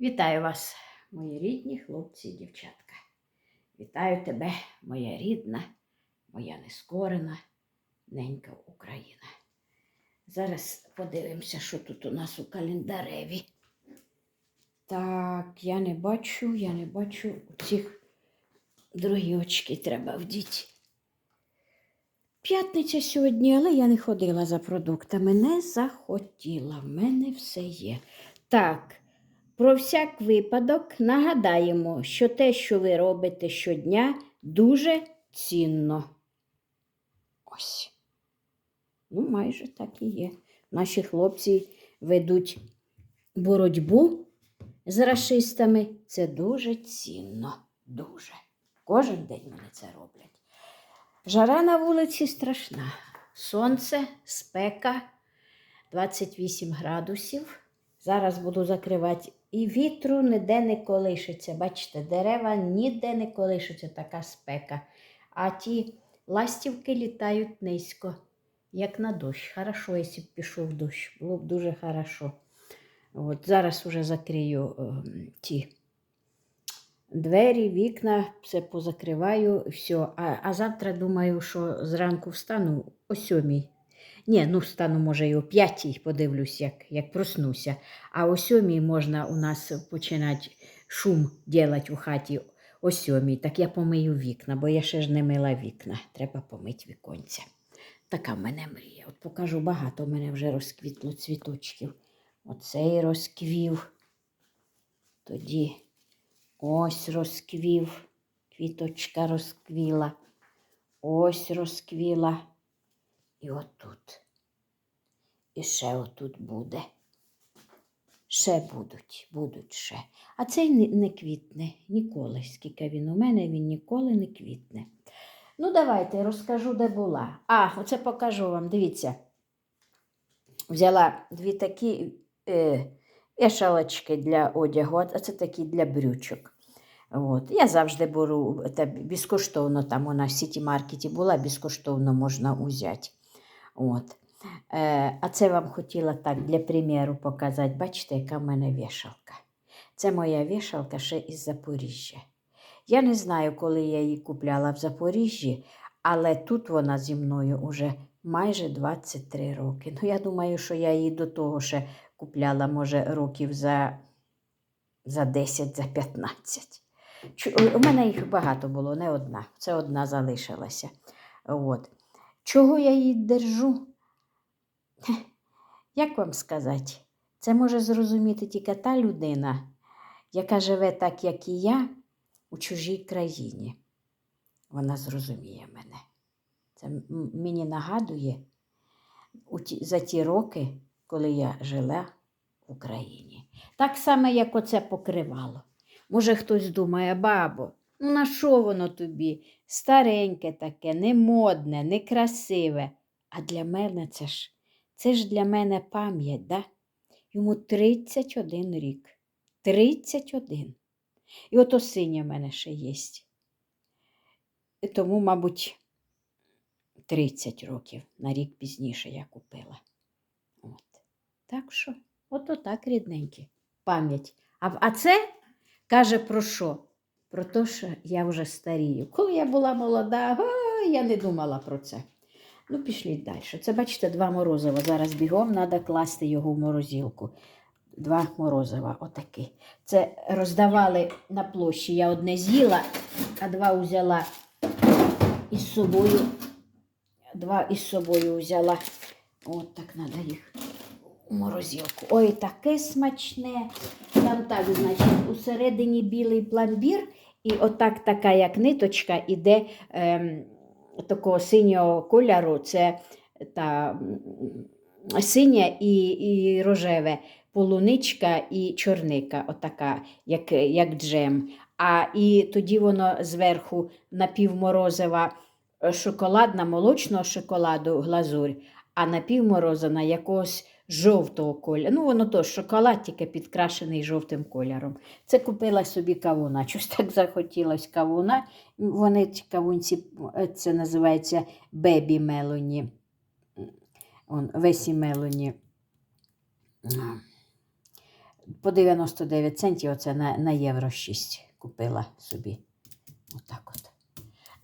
Вітаю вас, мої рідні хлопці і дівчатка. Вітаю тебе, моя рідна, моя нескорена, ненька Україна. Зараз подивимося, що тут у нас у календареві. Так, я не бачу, я не бачу у цих другі очки треба вдіти. П'ятниця сьогодні, але я не ходила за продуктами, не захотіла. В мене все є. Так, про всяк випадок нагадаємо, що те, що ви робите щодня, дуже цінно. Ось. Ну, майже так і є. Наші хлопці ведуть боротьбу з расистами. Це дуже цінно. Дуже. Кожен день вони це роблять. Жара на вулиці страшна. Сонце, спека 28 градусів. Зараз буду закривати. І вітру ніде не колишиться. Бачите, дерева ніде не колишиться, така спека. А ті ластівки літають низько, як на дощ. Хорошо, якщо б пішов дощ, було б дуже хорошо. От, зараз уже закрию е, ті двері, вікна, все позакриваю, все. А, а завтра думаю, що зранку встану о сьомій. Ні, ну встану, може, і о п'ятій подивлюсь, як, як проснуся. А о сьомій можна у нас починати шум робити у хаті о сьомій. Так я помию вікна, бо я ще ж не мила вікна. Треба помити віконця. Така в мене мрія. От покажу багато, в мене вже розквітло цвіточків. Оцей розквів. Тоді ось розквів, квіточка розквіла. Ось розквіла. І отут. І ще отут буде. Ще будуть, будуть ще. А цей не, не квітне ніколи. Скільки він у мене, він ніколи не квітне. Ну, давайте розкажу, де була. А, оце покажу вам. Дивіться. Взяла дві такі е, ешалочки для одягу, а це такі для брючок. От. Я завжди беру це безкоштовно, там вона в сіті маркеті була, безкоштовно можна взяти. От. Е, а це вам хотіла так для приміру показати. Бачите, яка в мене вішалка. Це моя вішалка ще із Запоріжжя. Я не знаю, коли я її купляла в Запоріжжі, але тут вона зі мною вже майже 23 роки. Ну, я думаю, що я її до того ще купляла, може, років за, за 10, за 15. Чу- У мене їх багато було, не одна. Це одна залишилася. От. Чого я її держу? Як вам сказати? Це може зрозуміти тільки та людина, яка живе так, як і я, у чужій країні. Вона зрозуміє мене. Це мені нагадує за ті роки, коли я жила в Україні. Так само, як оце покривало. Може, хтось думає, бабо, ну на що воно тобі? Стареньке таке, немодне, некрасиве. А для мене це ж, це ж для мене пам'ять, да? Йому 31 рік. 31. І ото синє в мене ще є. Тому, мабуть, 30 років на рік пізніше я купила. От. Так що, ото так, рідненькі. Пам'ять. А, а це каже про що? Про те, що я вже старію. Коли я була молода, а, я не думала про це. Ну, пішліть далі. Це, бачите, два морозива. Зараз бігом треба класти його в морозилку. Два морозива, отакі. Це роздавали на площі. Я одне з'їла, а два взяла із собою. Два із собою взяла. От так треба їх у морозилку. Ой, таке смачне. Там так, значить, усередині білий пломбір, і отак така, як ниточка, іде ем, такого синього кольору. Це та синя і, і рожеве, полуничка і чорника, отака, як, як джем. А і тоді воно зверху напівморозива е, шоколадна, молочного шоколаду глазурь, а напівморозина якогось жовтого кольору. Ну, воно то шоколад, тільки підкрашений жовтим кольором. Це купила собі кавуна. Щось так захотілось кавуна. Вони ці кавунці, е, це називається бебі мелоні. Он, Весі мелоні. по 99 центів оце на, на євро 6 купила собі. Отак от.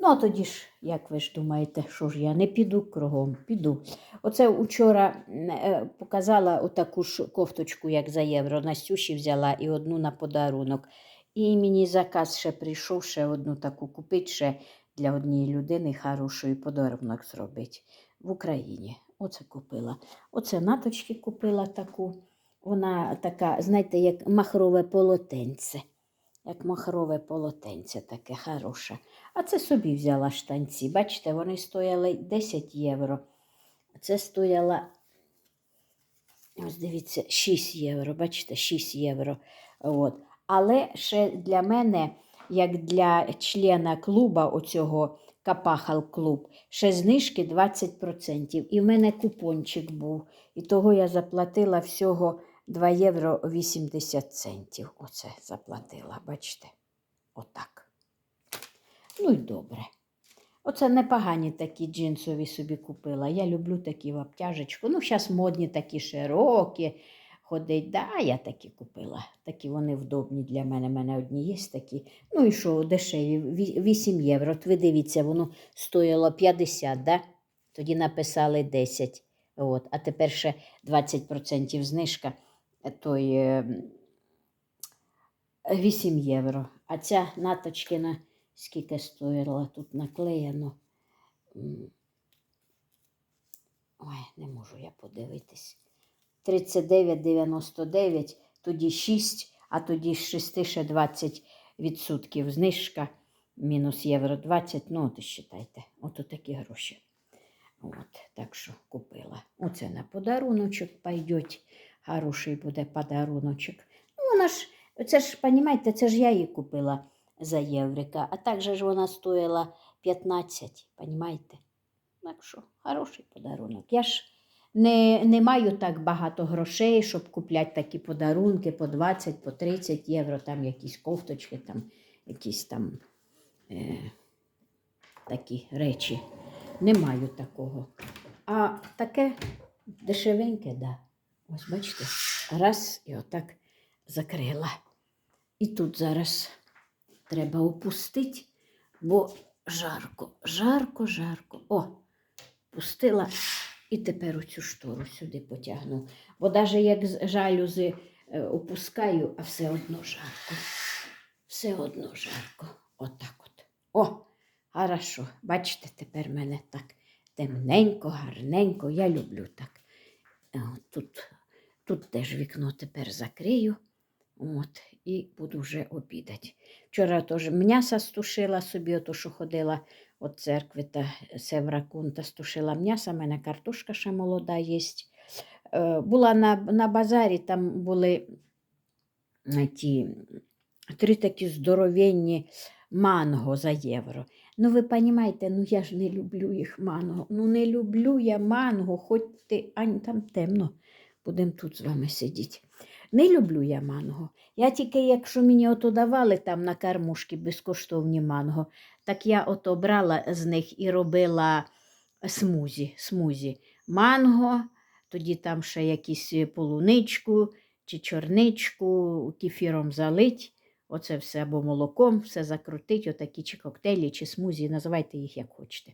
Ну, а тоді ж, як ви ж думаєте, що ж я не піду кругом, піду. Оце вчора е, показала отаку ж кофточку, як за євро. Настюші взяла і одну на подарунок. І мені заказ ще прийшов, ще одну таку купити ще для однієї людини хорошої подарунок зробити в Україні. Оце купила. Оце наточки купила таку. Вона така, знаєте, як махрове полотенце. Як махрове полотенце таке хороше. А це собі взяла штанці. Бачите, вони стояли 10 євро. Це стояло, ось дивіться, 6 євро. Bачите, 6 євро. От. Але ще для мене, як для члена клуба оцього Капахал клуб, ще знижки 20%. І в мене купончик був. І того я заплатила всього 2 євро 80 центів. Оце заплатила, бачите? Отак. Ну й добре. Оце непогані такі джинсові собі купила. Я люблю такі в обтяжечку. Ну, зараз модні такі широкі. Ходить, да, я такі купила. Такі вони вдобні для мене. У мене одні є такі. Ну і що, дешеві, 8 євро. От ви дивіться, воно стояло 50, да? тоді написали 10. От. А тепер ще 20% знижка, той е, 8 євро. А ця наточкина скільки стоїла тут наклеєно. Ой, не можу я подивитись. 39,99, тоді 6, а тоді з 6 ще 20 відсотків знижка, мінус євро 20, ну от і считайте, от такі гроші. От, так що купила. Оце на подаруночок пойдеть. Хороший буде подаруночок. Ну, вона ж, це ж, понімаєте, це ж я її купила за єврика, а так же ж вона стоїла 15, понімаєте? Так що, хороший подарунок. Я ж не, не маю так багато грошей, щоб купляти такі подарунки по 20, по 30 євро, там якісь кофточки, там якісь там е, такі речі. Не маю такого. А таке дешевеньке, да. Ось бачите, раз і отак закрила. І тут зараз треба опустити, бо жарко, жарко, жарко. О, пустила і тепер оцю штору сюди потягну. Бо навіть як жалюзи е, опускаю, а все одно жарко. Все одно жарко. Отак от. О, хорошо. Бачите, тепер мене так темненько, гарненько. Я люблю так. Е, Тут, тут теж вікно тепер закрию. От, і буду вже обідати. Вчора теж м'яса стушила собі, ото що ходила від церкви та Севракунта стушила м'ясо, в мене картошка ще молода є. Е, Була на, на базарі, там були е, ті три такі здоровенні манго за євро. Ну, ви розумієте, ну я ж не люблю їх манго. Ну, не люблю я манго, хоч ти, ань, там темно, будемо тут з вами сидіти. Не люблю я манго. Я тільки, якщо мені ото давали там на кормушки безкоштовні манго, так я ото брала з них і робила смузі. смузі. Манго, тоді там ще якісь полуничку чи чорничку кефіром залить. Оце все або молоком, все закрутить, отакі чи коктейлі, чи смузі, називайте їх як хочете.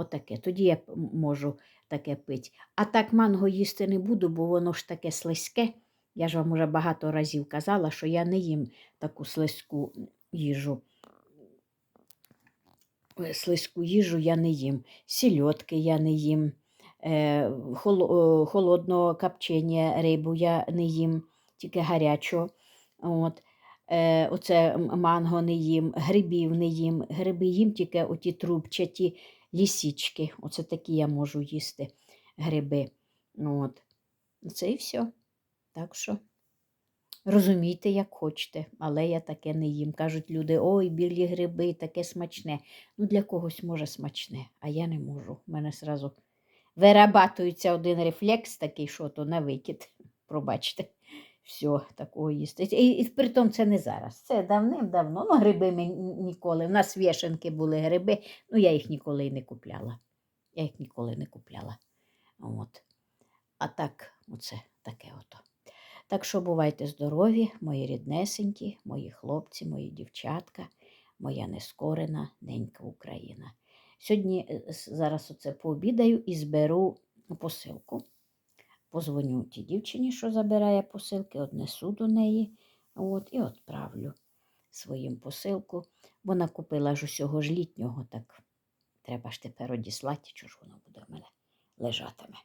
Отаке. Тоді я можу таке пити. А так манго їсти не буду, бо воно ж таке слизьке. Я ж вам уже багато разів казала, що я не їм таку слизьку їжу. Е, Слизьку їжу я не їм. Сільотки я не їм. Е, е, холодного копчення рибу я не їм, тільки гарячого. От. Оце манго не їм, грибів не їм. Гриби їм тільки оті трубчаті лісічки. Оце такі я можу їсти гриби. От. Це і все. Так що розумійте, як хочете, але я таке не їм. Кажуть люди, ой, білі гриби, таке смачне. Ну, для когось може смачне, а я не можу. У мене сразу вирабатується один рефлекс такий, що то на викид. Пробачте. Все, такого їсти. І, і притом це не зараз. Це давним-давно. Ну, гриби ми ніколи. У нас вішенки були гриби, ну я їх ніколи і не купляла. Я їх ніколи не купляла. От. А так, оце таке ото. Так що бувайте здорові, мої ріднесенькі, мої хлопці, мої дівчатка, моя нескорена ненька Україна. Сьогодні е, зараз оце пообідаю і зберу посилку. Позвоню тій дівчині, що забирає посилки, однесу до неї от, і відправлю своїм посилку. Вона купила ж усього ж літнього, так треба ж тепер одіслати, чи ж воно буде в мене лежатиме.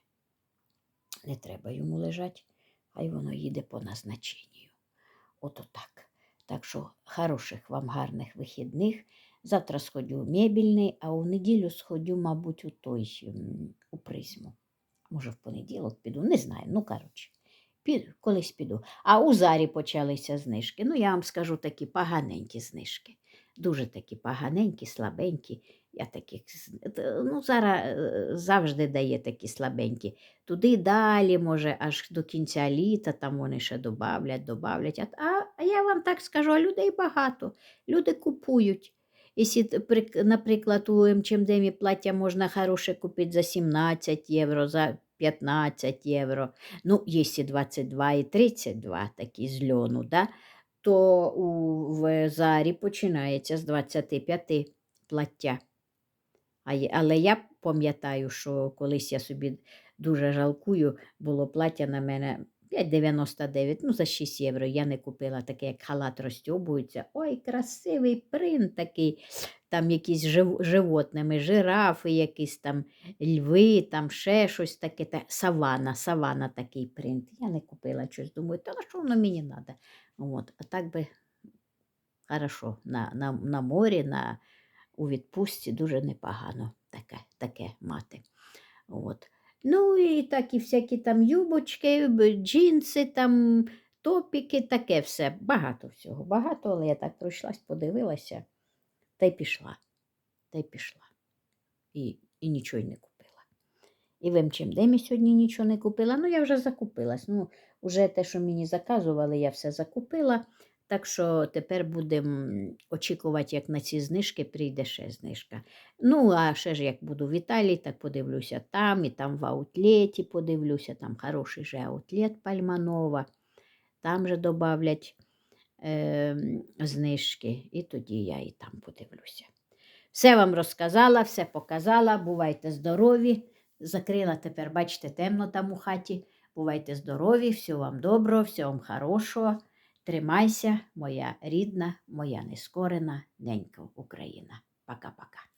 Не треба йому лежати, хай воно їде по назначенню. Ото так. Так що хороших вам гарних вихідних. Завтра сходю у мебільний, а у неділю сходю, мабуть, у той у призму. Може, в понеділок піду, не знаю. Ну, коротше, піду, колись піду. А у зарі почалися знижки. Ну, я вам скажу такі поганенькі знижки. Дуже такі поганенькі, слабенькі. Я таких, ну, зараз е, завжди дає такі слабенькі. Туди далі, може, аж до кінця літа, там вони ще добавлять. А, а- а я вам так скажу, а людей багато. Люди купують. Якщо, наприклад, у МЧМДМі плаття можна хороше купити за 17 євро, за 15 євро, ну, якщо 22 і 32 такі з льону, да, то у в Зарі починається з 25 плаття. Але я пам'ятаю, що колись я собі дуже жалкую, було плаття на мене 5,99, ну за 6 євро. Я не купила таке, як халат розтьобується. Ой, красивий принт такий. Там якісь жив, животними, жирафи, якісь там льви, там ще щось таке. Та, савана, савана такий принт. Я не купила щось. Думаю, та на що воно мені треба? От, а так би хорошо, на, на, на морі, на, у відпустці дуже непогано таке, таке мати. От. Ну і так і всякі там юбочки, джинси, там, топіки, таке все. Багато всього. Багато, але я так пройшлась, подивилася та й пішла. Та й пішла. І, і нічого й не купила. І в МЧМДемі сьогодні нічого не купила. Ну, я вже закупилась. Ну, вже те, що мені заказували, я все закупила. Так що тепер будемо очікувати, як на ці знижки прийде ще знижка. Ну, а ще ж як буду в Італії, так подивлюся там, і там в аутлеті подивлюся, там хороший же аутлет Пальманова. Там же добавлять е, знижки, і тоді я і там подивлюся. Все вам розказала, все показала. Бувайте здорові. Закрила тепер, бачите, темно там у хаті. Бувайте здорові, всього вам доброго, всього вам хорошого. Тримайся, моя рідна, моя нескорена ненька Україна. Пока-пока.